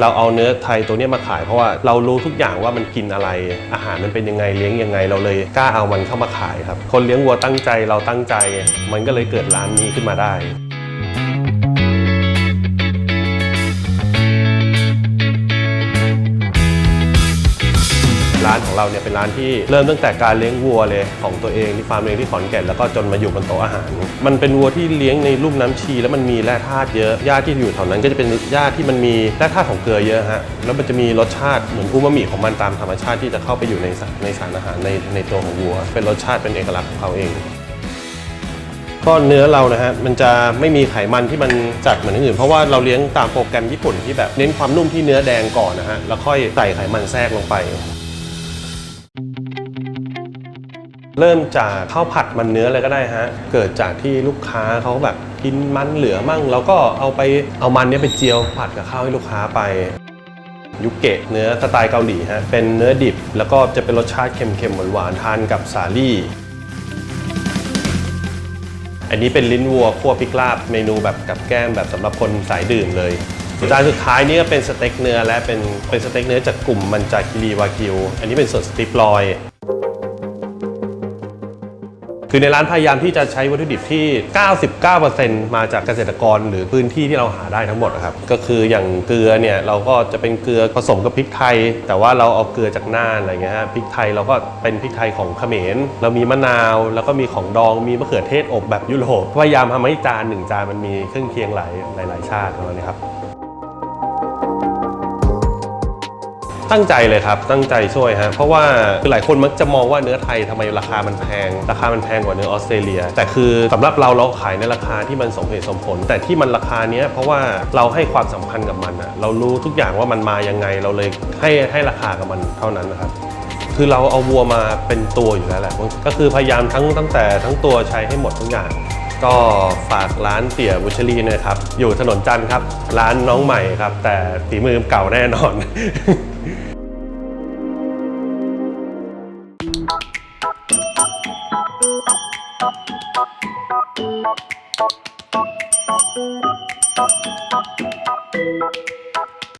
เราเอาเนื้อไทยตัวนี้มาขายเพราะว่าเรารู้ทุกอย่างว่ามันกินอะไร อาหารมันเป็นยังไงเลี้ยงยังไง เราเลยกล้าเอามันเข้ามาขายครับ คนเลี้ยงวัวตั้งใจเราตั้งใจ มันก็เลยเกิดร้านนี้ขึ้นมาได้ ร้านของเราเนี่ยเป็นร้านที่เริ่มตั้งแต่การเลี้ยงวัวเลยของตัวเองที่ฟาร์มเองที่ขอนแก่นแล้วก็จนมาอยู่บนโต๊ะอาหาร มันเป็นวัวที่เลี้ยงในลุ่มน้ำชี แล้วมันมีแร่ธาตุเยอะหญ้าที่อยู่แถวนั้นก็จะเป็นหญ้าที่มันมีแร่ธาตุของเกลือเยอะฮะแล้วมันจะมีรสชาติเหมือนอูมามิของมันตามธรรมชาติที่จะเข้าไปอยู่ในสารในสารอาหารในในตัวของวัว เป็นรสชาติเป็นเอกลักษณ์ของเขาเองก็เนื้อเรานะฮะมันจะไม่มีไขมันที่มันจัดเหมือนอื่น เพราะว่าเราเลี้ยงตามโปรแกรมญี่ปุ่นที่แบบเน้นความนุ่มที่เนื้อแดงก่อนนะฮะแล้วค่อยใส่ไขมันแทรกลงไป เริ่มจากข้าวผัดมันเนื้อเลยก็ได้ฮะ เกิดจากที่ลูกค้าเขาแบบกินมันเหลือมั่งเราก็เอาไปเอามันเนี้ยไปเจียวผัดกับข้าวให้ลูกค้าไป ยุเกะเนื้อสไตล์เกาหลีฮะ เป็นเนื้อดิบ แล้วก็จะเป็นรสชาติเค็มๆหวานๆทานกับสาลี่อันนี้เป็นลิ้นวัวคั่วพริกลาบเมนูแบบกับแก้มแบบสำหรับคนสายดื่มเลยจานสุดท้ายนี่ก็เป็นสเต็กเนื้อและเป็นเป็นสเต็กเนื้อจากกลุ่มมันจาคิรีวากิว อันนี้เป็นส่วนสติปลอย คือในร้านพยายามที่จะใช้วัตถุดิบที่ 99%มาจากเกษตรกรหรือพื้นที่ที่เราหาได้ทั้งหมดนะครับ ก็คืออย่างเกลือเนี่ยเราก็จะเป็นเกลือผสมกับพริกไทย แต่ว่าเราเอาเกลือจากน่านอะไรเงี้ยฮะพริกไทยเราก็เป็นพริกไทยของเขมร เรามีมะนาว แล้วก็มีของดองมีมะเขือเทศอบแบบยุโรปพยายามทำให้จานหนึ่งจานมันมีเครื่องเคียงหลายหลาย ๆ ชาติประมานี้ครับ ตั้งใจเลยครับ ตั้งใจช่วยฮะ เพราะว่าคือหลายคนมักจะมองว่าเนื้อไทยทำไมราคามันแพง ราคามันแพงกว่าเนื้อออสเตรเลีย แต่คือสำหรับเราเราขายในราคาที่มันสมเหตุสมผล แต่ที่มันราคาเนี้ยเพราะว่าเราให้ความสำคัญกับมันอะเรารู้ทุกอย่างว่ามันมายังไง เราเลยให้ให้ราคากับมันเท่านั้นนะครับคือเราเอาวัวมาเป็นตัวอยู่แล้วแหละ ก็คือพยายามทั้งตั้งแต่ทั้งตัวใช้ให้หมดทุกอย่าง ก็ฝากร้านเตี่ยบุชรีนะครับ อยู่ถนนจันทร์ครับ ร้านน้องใหม่ครับ แต่ฝีมือเก่าแน่นอน Thank you.